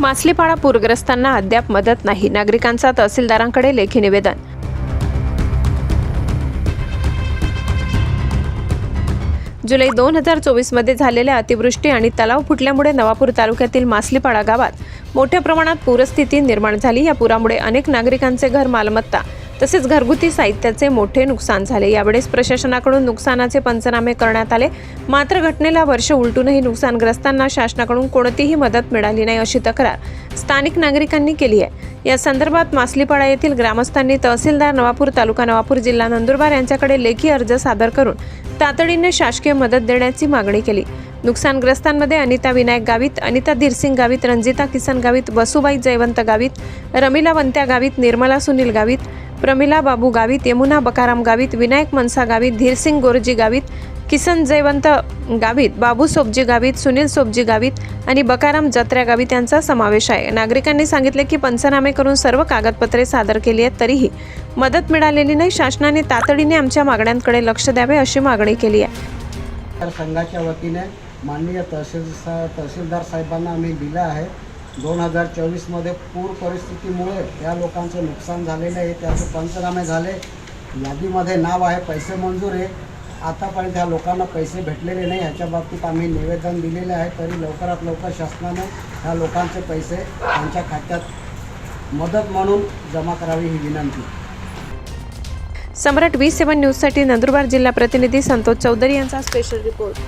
मासलीपाडा पूरग्रस्तांना अद्याप मदत नाही. नागरिकांचा तहसीलदारांकडे लेखी निवेदन. जुलै दोन हजार चोवीसमध्ये झालेल्या अतिवृष्टी आणि तलाव फुटल्यामुळे नवापूर तालुक्यातील मासलीपाडा गावात मोठ्या प्रमाणात पूरस्थिती निर्माण झाली. या पुरामुळे अनेक नागरिकांचे घर मालमत्ता तसेच घरगुती साहित्याचे मोठे नुकसान झाले. यावेळेस प्रशासनाकडून नुकसानाचे पंचनामे करण्यात आले. मात्र घटनेला वर्ष उलटूनही नुकसानग्रस्तांना शासनाकडून कोणतीही मदत मिळाली नाही अशी तक्रार स्थानिक नागरिकांनी केली आहे. या संदर्भात मासलीपाडा येथील ग्रामस्थांनी तहसीलदार नवापूर तालुका नवापूर जिल्हा नंदुरबार यांच्याकडे लेखी अर्ज सादर करून तातडीने शासकीय मदत देण्याची मागणी केली. नुकसानग्रस्तांमध्ये अनिता विनायक गावित अनिता धीरसिंग गावित रंजिता किसन गावित वसुबाई जयवंत गावित रमिला वंत्या गावित निर्मला सुनील गावित प्रमिला बाबू गावित यमुना बकाराम गावित विनायक मनसा गावित धीरसिंग गोरजी गावित किसन जयवंत गावित बाबू सोबजी गावित सुनील सोबजी गावित आणि बकाराम जत्र्या गावित यांचा समावेश आहे. नागरिकांनी सांगितले की पंचनामे करून सर्व कागदपत्रे सादर केली आहेत तरीही मदत मिळालेली नाही. शासनाने तातडीने आमच्या मागण्यांकडे लक्ष द्यावे अशी मागणी केली आहे. संघाच्या वतीने माननीय तहसील तहसीलदार साहेबांना आम्ही दिलं आहे. दोन हजार चोवीसमध्ये पूर परिस्थितीमुळे या लोकांचं नुकसान झालेलं आहे. त्याचे पंचनामे झाले. यादीमध्ये नाव आहे पैसे मंजूर आहे. आतापर्यंत ह्या लोकांना पैसे भेटलेले नाही. ह्याच्या बाबतीत आम्ही निवेदन दिलेले आहे. तरी लवकरात लवकर शासनाने ह्या लोकांचे पैसे त्यांच्या खात्यात मदत म्हणून जमा करावी ही विनंती. सम्राट व्ही सेवन न्यूजसाठी नंदुरबार जिल्हा प्रतिनिधी संतोष चौधरी यांचा स्पेशल रिपोर्ट